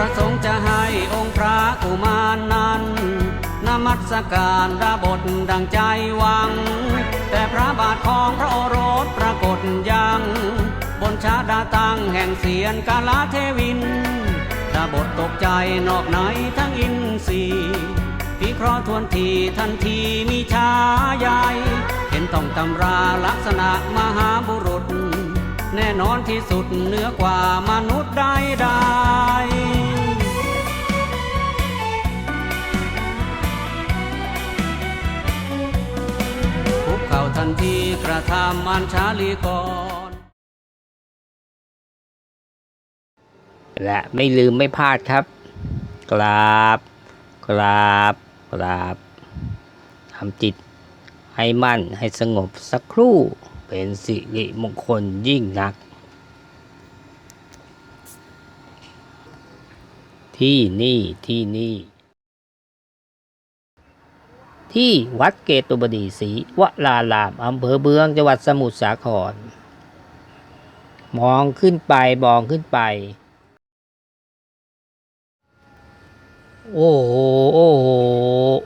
ประสงค์จะให้องค์พระกุมารนั้นนมัสการระบทดังใจหวัง แต่พระบาทของพระโอรสปรากฏยัง บนชาดาตังแห่งเสียนกาลาเทวินดาบทตกใจนอกในทั้งอินทรีย์พิเคราะห์ทวนทีทันทีมีชาใหญ่เห็นต้องตำราลักษณะมหาบุรุษ แน่นอนที่สุดเหนือกว่ามนุษย์ใดๆ กระทำอันชาลีก่อนและไม่ลืมไม่พลาดครับ กราบ กราบ กราบทำจิตให้มั่นให้สงบสักครู่เป็นสิริมงคลยิ่งนัก ที่นี่ที่นี่ ที่วัดเกตุบดีศรีวลารามอำเภอเบืองจังหวัดสมุทรสาคร มองขึ้นไปมองขึ้นไป โอ้โหโอ้โห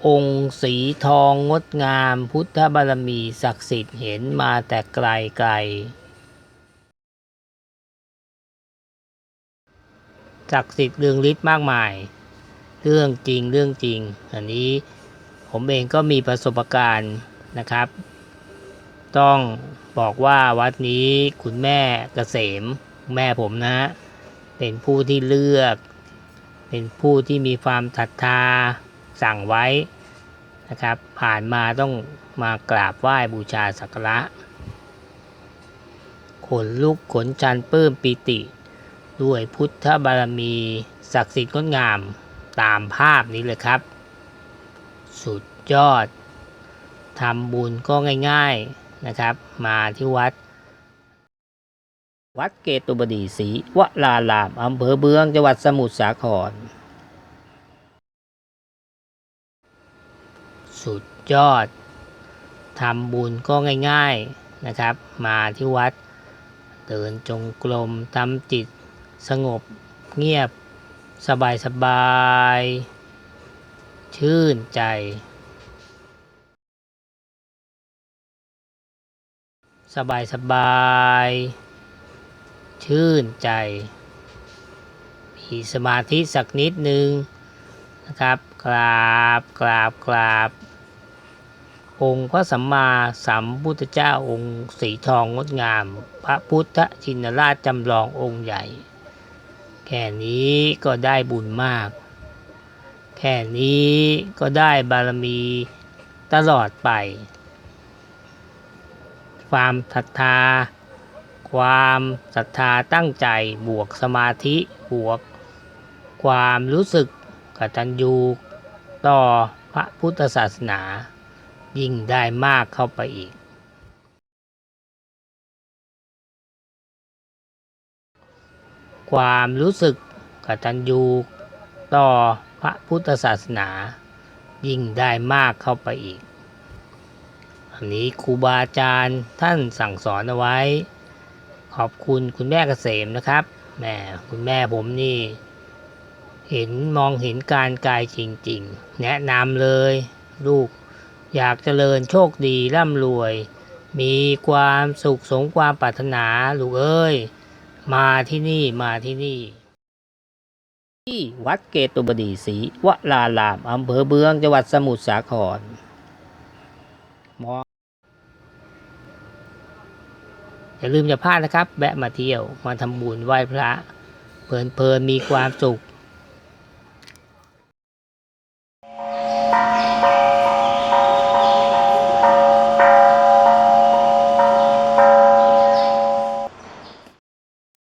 องค์สีทองงดงาม พุทธบารมีศักดิ์สิทธิ์เห็นมาแต่ไกลไกลศักดิ์สิทธิ์เรื่องฤทธิ์มากมาย เรื่องจริงเรื่องจริง อันนี้ ผมเองก็มีประสบการณ์นะครับ ต้องบอกว่าวัดนี้คุณแม่เกษมแม่ผมนะ เป็นผู้ที่เลือก เป็นผู้ที่มีความศรัทธาสั่งไว้นะครับ ผ่านมาต้องมากราบไหว้บูชาสักการะขนลุกขนชันปลื้มปิติ ด้วยพุทธบารมี ศักดิ์สิทธิ์งดงามตามภาพนี้เลยครับ สุดยอดทำบุญก็ง่ายๆนะครับ มาที่วัด วัดเกตุบดีศรีวลารามอำเภอเบืองจังหวัดสมุทรสาคร สุดยอดทำบุญก็ง่ายๆนะครับ มาที่วัด เดินจงกรมทำจิตสงบเงียบสบายสบาย ชื่นใจ สบายสบาย ชื่นใจ มีสมาธิสักนิดนึงนะครับกราบกราบกราบ องค์พระสัมมาสัมพุทธเจ้าองค์สีทองงดงาม พระพุทธชินราชจำลององค์ใหญ่ แค่นี้ก็ได้บุญมาก แค่นี้ก็ได้บารมีตลอดไป ความศรัทธา ความศรัทธาตั้งใจบวกสมาธิบวก ความรู้สึกกตัญญูต่อพระพุทธศาสนา ยิ่งได้มากเข้าไปอีก ความรู้สึกกตัญญูต่อ พระพุทธศาสนายิ่งได้มากเข้าไปอีก อันนี้ครูบาอาจารย์ท่านสั่งสอนเอาไว้ ขอบคุณคุณแม่เกษมนะครับแม่คุณแม่ผมนี่ เห็นมองเห็นการกายจริง ๆ แนะนำเลย ลูกอยากเจริญโชคดีร่ำรวย มีความสุขสมความปรารถนาลูกเอ้ย มาที่นี่มาที่นี่ ที่วัดเกตุบดีศรีวลารามอำเภอเบืองจังหวัดสมุทรสาครมองอย่าลืมอย่าพลาดนะครับ แวะมาเที่ยวมาทำบุญไหว้พระ เพลินๆมีความสุข